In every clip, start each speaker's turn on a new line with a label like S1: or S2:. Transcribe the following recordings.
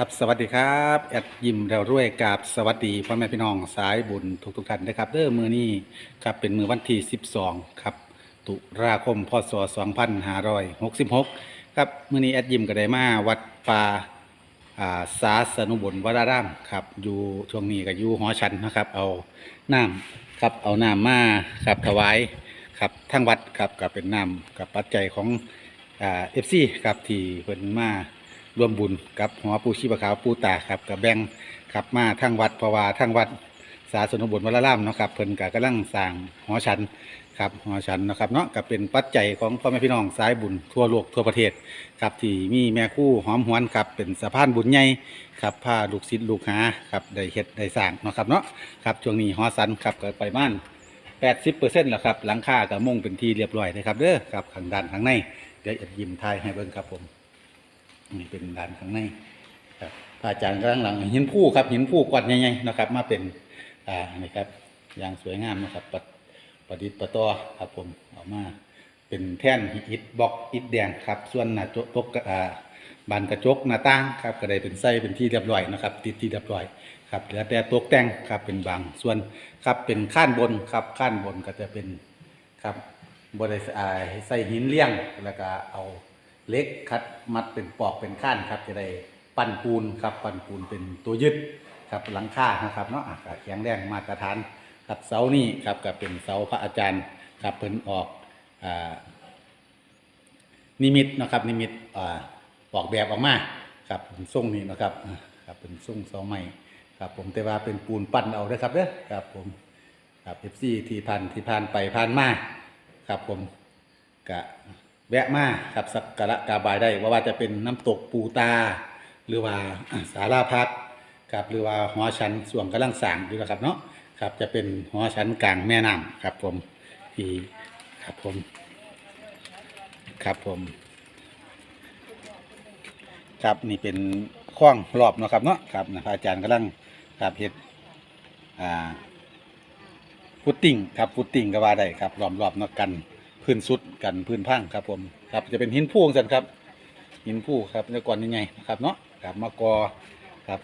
S1: ครับสวัสดีครับแอดยิมเรารวยกับสวัสดีพ่อแม่พี่น้องสายบุญทุกทุกท่านนะครับเด้อมือนี้ครับเป็นมือวันที่ 12 ครับ ตุลาคมพศ2566 ครับมือนี้แอดยิมก็ได้มาวัดป่าอ่าสาสนุบลวรารามครับอยู่ช่วงนี้ก็อยู่หอชันนะครับ เอาน้ำครับเอาน้ำมาครับถวายครับทั้งวัดครับก็เป็นน้ำกับปัจจัยของอ่าเอฟซีครับที่เพิ่นมา ร่วมบุญกับหอปูชีพขาวปูตาครับกับแบงครับมาทั้งวัดเพราะว่าทั้งวัดสาสนบุญวัดละล่ามเนาะครับเพิ่นก็กำลังสร้างหอฉันครับหอฉันนะครับเนาะก็เป็นปัจจัยของพ่อแม่พี่น้องสายบุญทั่วโลกทั่วประเทศครับที่มีแม่คู่หอมหวนครับเป็นสะพานบุญใหญ่ครับพาลูกศิษย์ลูกหาครับได้เฮ็ดได้สร้างเนาะครับเนาะครับช่วงนี้หอสันครับเก็ไปม่าน80%แล้วครับหลังคาก็มุ่งเป็นที่เรียบร้อยนะครับเด้อครับข้างด้านข้างในเดี๋ยวจะยิ้มทายให้เบิ่งครับผม นี่เป็นด้านข้างในครับพระอาจารย์กำลังหลังหินผู้ครับหินผู้กวาดใหญ่ๆนะครับ มาเป็นอ่านี่ครับอย่างสวยงามนะครับประประดิษฐ์ประต่อครับผมเออกมาเป็นแท่นอิฐบล็อกอิฐแดงครับ ส่วนหน้าจกกอ่าบานกระจกหน้าต่างครับก็ได้เป็นไส้เป็นที่เรียบร้อยนะครับ ติดที่เรียบร้อยครับเหลือแต่ตกแต่งครับเป็นบางส่วนครับเป็นข้านบนครับข้านบนก็จะเป็นครับบริษัทใส่หินเลี่ยงแล้วก็เอา เล็กคัดมัดเป็นปอกเป็นข้านครับจะได้ปั้นปูนครับปั้นปูนเป็นตัวยึดครับหลังคานะครับเนาะอะก็แข็งแรงมาตรฐานครับเสานี่ครับก็เป็นเสาพระอาจารย์ครับเพิ่นออกอ่านิมิตนะครับนิมิตอ่าออกแบบออกมาครับเป็นทรงนี้นะครับครับเป็นทรงเสาไม้ครับผมแต่ว่าเป็นปูนปั้นเอาเด้ครับเด้อครับผมครับเอฟซีที่ผ่านที่ผ่านไปผ่านมาครับผมกะ แวะมาครับสักการะกราบายได้ว่าว่าจะเป็นน้ำตกปูตา หรือว่าสาราพักครับหรือว่าหอชั้นส่วนกำลังสางอยู่นะครับเนาะครับจะเป็นหอชั้นกลางแม่น้ำครับผมที่ครับผม ครับผม ครับนี่เป็นคล้องรอบเนาะครับเนาะครับนะอาจารย์กำลังครับเฮ็ดอ่าฟุตติ้งครับฟุตติ้งก็ว่าได้ครับรอบๆเนาะกัน พื้นสุดกันพื้นพังครับผมครับจะเป็นหินพูงสันครับหินพูครับในก่อนยังไงนะครับเนาะครับมากอครับ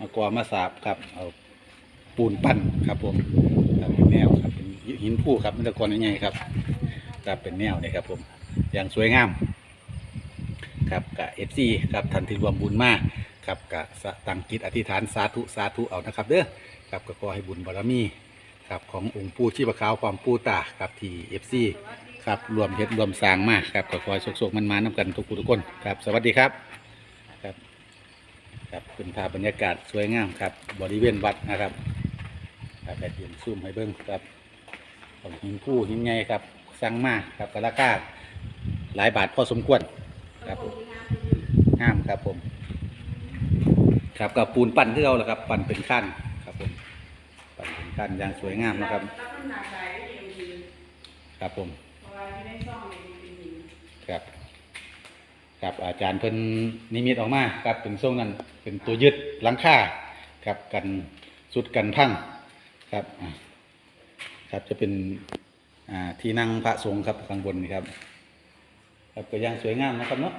S1: มากอมาสาบครับเอาปูนปั้นครับผมครับเป็นแนวครับเป็นหินพูครับในก่อนยังไงครับครับเป็นแนวนี่ครับผมอย่างสวยงามครับกับเอฟซีครับทันทีรวมบุญมากครับกับตั้งจิตอธิษฐานสาธุสาธุเอานะครับเด้อครับก็ขอให้บุญบารมีครับขององค์ปู่ชีพขาวความปู่ตาครับที่เอฟซี ครับรวมเฮ็ดรวมสร้างมากครับก็ขอให้โชคๆมันมาน้ำกันทุกผู้ทุกคนครับ สวัสดีครับครับครับเป็นภาพบรรยากาศสวยงามครับ บริเวณวัดนะครับครับแบบเย็นซูมให้เบิ้งครับของหินผู้หินไงครับสร้างมากครับกระลาคาหลายบาทพอสมควรครับผมงามครับผม ครับกับปูนปั้นที่เราแหละครับ ปั้นเป็นขั้นครับผมปั่นเป็นขั้นอย่างสวยงามนะครับ ครับผม ครับ ครับอาจารย์เพิ่นนิมิตออกมาครับเป็นทรงนั้นเป็นตัวยึดหลังคาครับกันสุดกันพังครับครับจะเป็นอ่าที่นั่งพระสงฆ์ครับข้างบนนี่ครับ ครับก็ย่างสวยงามนะครับเนาะ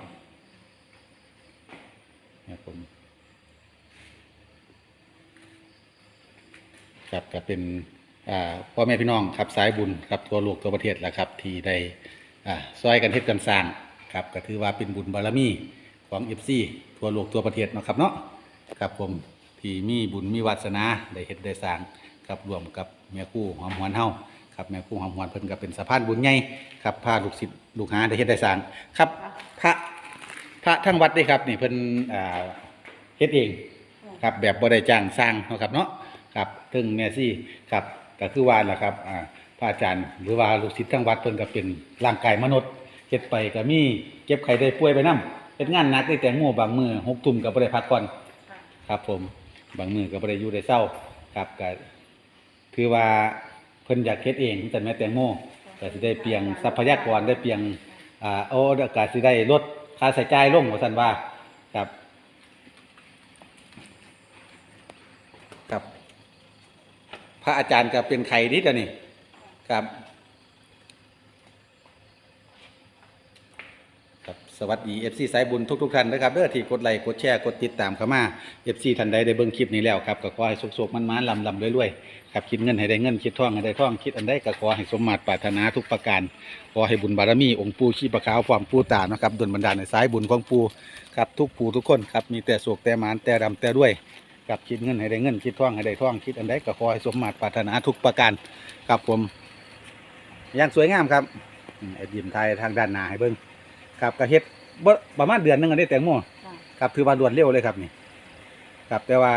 S1: ครับผมครับก็เป็น อ่าพ่อแม่พี่น้องครับสายบุญครับทั่วโลกทั่วประเทศแหละครับที่ได้อ่าซอยกันเฮ็ดกันสร้างครับก็ถือว่าเป็นบุญบารมีของเอฟซีทั่วโลกทั่วประเทศเนาะครับเนาะครับผมที่มีบุญมีวาสนาได้เฮ็ดได้สร้างครับรวมกับแม่คู่หอมหวนเฮาครับแม่คู่หอมหวนเพิ่นก็เป็นสะพานบุญใหญ่ครับพาลูกศิษย์ลูกหาได้เฮ็ดได้สร้างครับพระพระทั้งวัดเด้ครับนี่เพิ่นอ่าเฮ็ดเองครับแบบบ่ได้จ้างสร้างเนาะครับเนาะครับถึงแม่ซี่ครับ ก็คือว่าล่ะครับอ่าพระอาจารย์ หรือว่าลูกศิษย์ทั้งวัดเพิ่นก็เป็นร่างกายมนุษย์เฮ็ดไปก็มีเจ็บไข้ได้ป่วยไปนํเฮ็ดงานหนักได้แต่งัวบางมือหกทุ่มก็บ่ได้พักผ่อนครับ ผมบางมือก็บ่ได้อยู่ได้เศร้าครับก็คือว่าเพิ่นอยากเฮ็ดเองแต่แม่แตงโมก็สิได้เปลียงทรัพยากรได้เปลียงอ่าโอ้ก็สิได้ลดค่าใช้จ่ายลงว่าซั่นว่าครับ ระอาจารย์ก็เป็นไข่นิดนี่ครับ ครับสวัสดี FC สายบุญทุกๆท่านนะครับเด้อที่กดไลค์กดแชร์กดติดตามเข้ามา FC ท่านใดได้เบิ่งคลิปนี้แล้วครับก็ขอให้สุขๆมันๆลำๆรวยๆครับคิดเงินให้ได้เงินคิดท่องให้ได้ท่องคิดอันใดก็ขอให้สมมาตรปรารถนาทุกประการขอให้บุญบารมีองค์ปู่ชีประขาวความปู่ตานะครับดลบันดาลในสายบุญของปู่ครับทุกผู้ทุกคนครับมีแต่โศกแต่หมานแต่รำแต่ด้วย ครับคิดเงินให้ได้เงินคิดทองให้ได้ทองคิดอันใดก็ขอให้สมมาตรปรารถนาทุกประการครับผมอย่างสวยงามครับอืมไอ้ยิมไทยทางด้านหน้าให้เบิ่งครับก็เฮ็ดบ่ประมาณเดือนหนึงอันนี้แตงโม
S2: ค่ะ
S1: ครับถือว่ารวดเร็วเลยครับนี่ครับแต่ว่า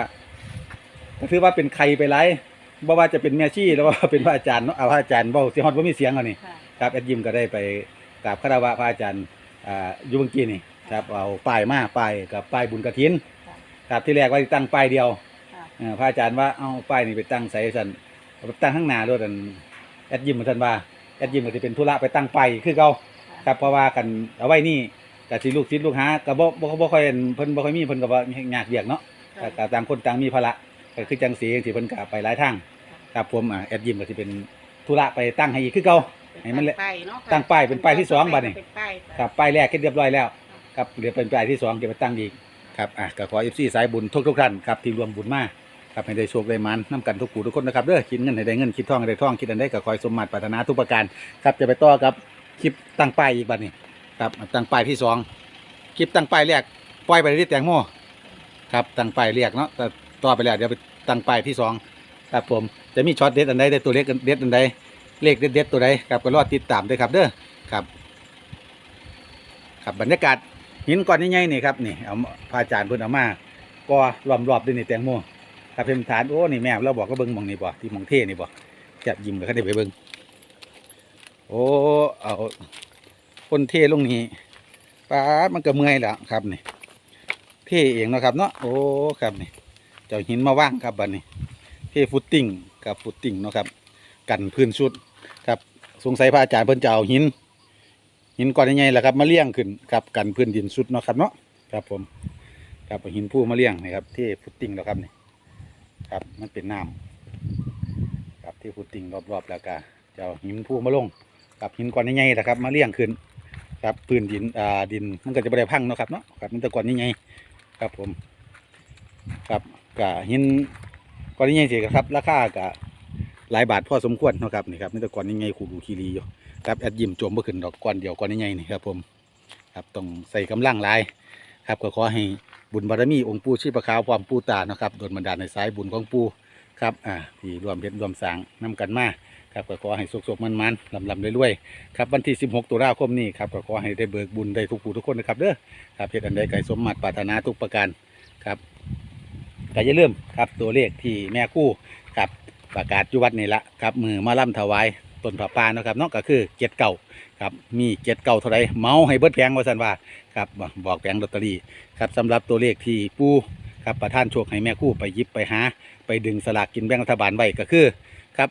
S1: ก็ถือว่าเป็นใครไปไรบ่ว่าจะเป็นแม่ชีแล้วว่าเป็นพระอาจารย์เนาะเอาพระอาจารย์เบ้าเสียงฮอดบ่มีเสียงเอานี่
S2: ค่ะ
S1: ครับแอดยิมก็ได้ไปกราบคารวะพระอาจารย์อ่าอยู่เมื่อกี้นี่ครับเอาป้ายมาป้ายกับป้ายบุญกฐิน
S2: ค่ะ
S1: ครับที่แรกว่าสิตั้งป้ายเดียว
S2: ค่ะ
S1: เออพระอาจารย์ว่าเอาป้ายนี่ไปตั้งใส่สันเอาไปตั้งข้างหน้ารถอันแอดยิมเหมือนกันว่าแอดยิมก็จะเป็นธุระไปตั้งป้ายคือเก่าครับเพราะว่ากันเอาไว้นี่กับสิลูกศิษย์ลูกหาก็บ่บ่บ่ค่อยเห็นเพิ่นบ่ค่อยมีเพิ่นก็บ่ยากเวียกเนาะ
S2: ค่ะ
S1: ก็ต่างคนต่างมีภาระก็คือจังสีจังซี่เพิ่นก็ไปหลายทางครับผมอ่าแอดยิมก็สิเป็นธุระไปตั้งให้อีกคือเก่า ให้มัน
S2: ตั้งป้ายเนาะค่ะ
S1: ตั้งป้ายเป็นป้ายที่สองบัดนี้
S2: เป็นป้ายะ
S1: ครับป้ายแรกเฮ็ดเรียบร้อยแล้วครับเหลือเป็นป้ายที่สองเก็บไปตั้งอีก ครับอะก็ขอ FC สายบุญทุกทุกท่านครับที่รวมบุญมาครับให้ได้โชคได้มันนํกันทุกผู้ทุกคนนะครับเด้อคิดเงินให้ได้เงินคิดท่องให้ได้ท่องคิดอันใดก็ขอให้สมมาตรปรารถนาทุกประการครับจะไปต่อกับคลิปตั้งป้ายอีกบัดนี้ครับตั้งป้ายที่สองคลิปตั้งป้ายแรกปล่อยไปที่แตงโมครับตั้งป้ายเรียกเนาะแต่ต่อไปแล้วเดี๋ยวไปตั้งป้ายที่สองครับผมจะมีช็อตเด็ดอันใดได้ตัวเล็กเด็ดอันใดเลขเด็ดเด็ดๆตัวใดครับก็รอติดตามด้วยครับเด้อครับ ครับบรรยากาศ หินก้อนใหญ่ๆนี่ครับนี่เอาพระอาจารย์เพิ่นเอามาก็รอบรอบๆด้วยนี่แตงโมครับเป็นฐานโอ้นี่แม่เราบอกก็เบิ่งมองนี่บ่ที่มองเท่นี่บ่จะยิ้มก็ได้ไปเบิ่งโอ้เอาคนเท่ลงนี้ป้ามันก็เมื่อยแล้วครับนี่เท่เองเนาะครับเนาะโอ้ครับนี่เจ้าหินมาว่างครับบัดนี้เท่ฟุตติ้งกับฟุตติ้งเนาะครับ กันพื้นชุดครับสงสัยพระอาจารย์เพิ่นจะเอาหิน หินก้อนใหญ่ๆแหละครับมาเลี้ยงขึ้นครับกันพื้นดินสุดเนาะครับเนาะครับผมครับหินผู้มาเลี้ยงนะครับ ที่ฟุตติ้งแล้วครับนี่ครับมันเป็นน้ำครับที่ฟุตติ้งรอบๆแล้วก็จะหินผู้มาลงกับหินก้อนใหญ่ๆนะครับมาเลี้ยงขึ้นครับพื้นดินอ่าดินมันก็จะไม่ได้พังเนาะครับเนาะครับมันแต่ก่อนนี่ไงครับผมครับกะหินก่อนนี่ไงสิครับราคากะหลายบาทพอสมควรเนาะครับนี่ครับมันแต่ก่อนนี่ไงคูดูคีรีอยู่ ครับแอดยิมโจมเมื่อขึ้นดอกก้อนเดียวก้อนนี่ไงนี่ครับผมครับต้องใส่กำลังหลายครับก็ขอให้บุญบารมีองค์ปู่ชีพขาวความปู่ตานะครับโดนบันดาลในสายบุญของปู่ครับอ่าที่รวมเพชรรวมสางนำกันมาครับก็ขอให้สุขๆมันๆลำๆรวยๆครับวันที่ 16 ตุลาคมนี้ครับก็ขอให้ได้เบิกบุญได้ทุกผู้ทุกคนนะครับเด้อครับเพชรอันใดไก่สมมัติปรารถนาทุกประการครับก็อย่าลืมครับตัวเลขที่แม่กู้ครับประกาศยุวัดนี่ละครับมือมาล่ำถวาย ต้นผาป่านะครับเนาะก็คือเจ็ดเก่าครับมีเจ็ดเก่าเท่าไรเมาให้เบิดแพงว่าสันว่าครับบอกแพงลอตเตอรี่ครับสำหรับตัวเลขที่ปูครับประท่านโชคให้แม่กู้ไปยิบไปหา ไปดึงสลากกินแบ่งรัฐบาลไว้ก็คือครับ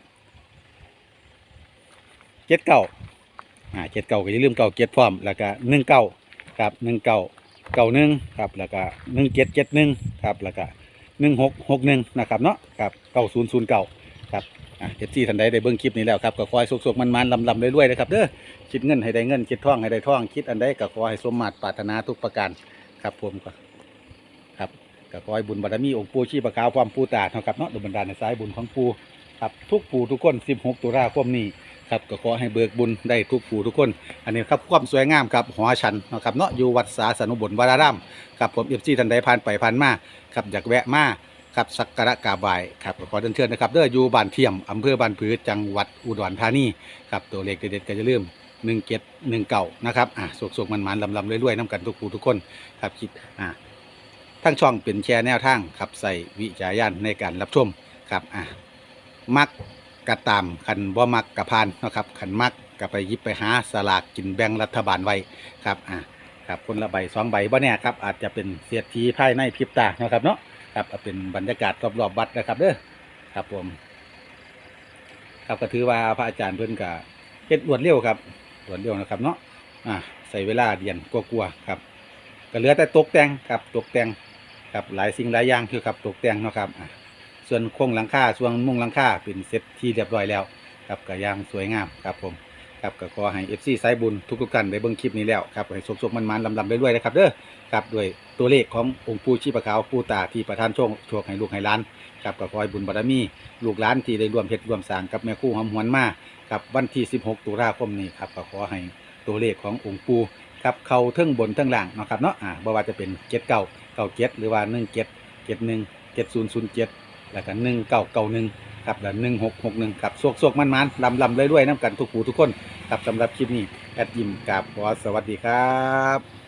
S1: เจ็ดเก่าอ่าเจ็ดเก้าก็อย่าลืมเก้าเจ็ดพร้อมแล้วก็หนึ่งเก้าครับหนึ่งเก้าเก้าหนึ่งครับแล้วก็หนึ่งเจ็ดเจ็ดหนึ่งครับแล้วก็หนึ่งหกหกหนึ่งนะครับเนาะครับเก้าศูนย์ศูนย์เก้า ครับอ่าเอฟซีท่านใดได้เบิ่งคลิปนี้แล้วครับก็ขอให้สุกๆมันๆลำๆรวยๆนะครับเด้อคิดเงินให้ได้เงินคิดท่องให้ได้ท่องคิดอันใดก็ขอให้สมมาตรปรารถนาทุกประการครับผมก็ครับก็ขอให้บุญบารมีองค์ปู่ชีพขาวความปู่ตาเนาะครับเนาะดลบันดาลในสายบุญของปู่ครับทุกปู่ทุกคน 16 ตุลาคมนี้ครับก็ขอให้เบิกบุญได้ทุกผู้ทุกคน อันนี้ครับความสวยงามครับหอชันนะครับเนาะอยู่วัดสาสนุบลวรารามครับผมเอฟซีท่านใดผ่านไปผ่านมาครับอยากแวะมา ครับสักการะกราบไหว้ครับขอเดินเชิญนะครับเด้ออยู่บ้านเทียมอำเภอบ้านผือจังหวัดอุดรธานีครับตัวเลขเด็ดๆก็จะลืมหนึ่งเจ็ดหนึ่งเก่านะครับอะสุกๆมันๆลำๆรวยๆน้ำกันทุกผู้ทุกคนครับคิดอะทั้งช่องเป็นแชร์แนวทางครับใส่วิจารณญาณในการรับชมครับอะมักกระตามขันบ่มักกระพานนะครับขันมักก็ไปยิบไปหาสลากกินแบ่งรัฐบาลไว้ครับอ่าครับคนละใบสองใบบ่เนี่ยครับอาจจะเป็นเสียทีภายในพริบตานะครับเนาะ ครับเอาเป็นบรรยากาศรอบๆวัดนะครับเด้อครับผม ครับก็ถือว่าพระอาจารย์เพิ่อนก็เฮ็ดรวดเร็วครับรวดเร็วนะครับเนาะอ่าใส่เวลาเดียนกลัวๆครับ ก็เหลือแต่ตกแต่งครับตกแต่งครับหลายสิ่งหลายอย่างคือครับตกแต่งเนาะครับส่วนโครงหลังคาส่วนมุงหลังคาเป็นเสร็จที่เรียบร้อยแล้วครับก็ย่างสวยงามครับผม ครับก็ขอให้ FC สายบุญทุกๆท่านได้เบิ่งคลิปนี้แล้วครับให้สุขๆมันๆลำๆรวยนะครับเด้อครับด้วยตัวเลขขององค์ปู่ชีพขาวปู่ตาที่ประทานโชคโชคให้ลูกให้หล้านครับก็ขอให้บุญบารมีลูกหลานที่ได้ร่วมเฮ็ดร่วมสร้างกับแม่คู่หอมหวนมาครับวันที่ 16 ตุลาคมนี้ครับก็ขอให้ตัวเลขขององค์ปู่ครับเข้าเทั้งบนเทั้งล่างเนาะครับเนาะอ่าบ่ว่าจะเป็นเจ็ดเก้าเก้าเจ็ดหรือว่าหนึ่งเจ็ดเจ็ดหนึ่งเจ็ดศูนย์ศูนย์เจ็ดแล้วก็หนึ่งเก้าเก้าหนึ่ง ครับแล้วหนึ่งหกหกหนึ่งครับโศกโศกมันมันลำลำเลยด้วยน้ำกันทุกผู้ทุกคนครับสำหรับคลิปนี้แอดยิมกับขอสวัสดีครับ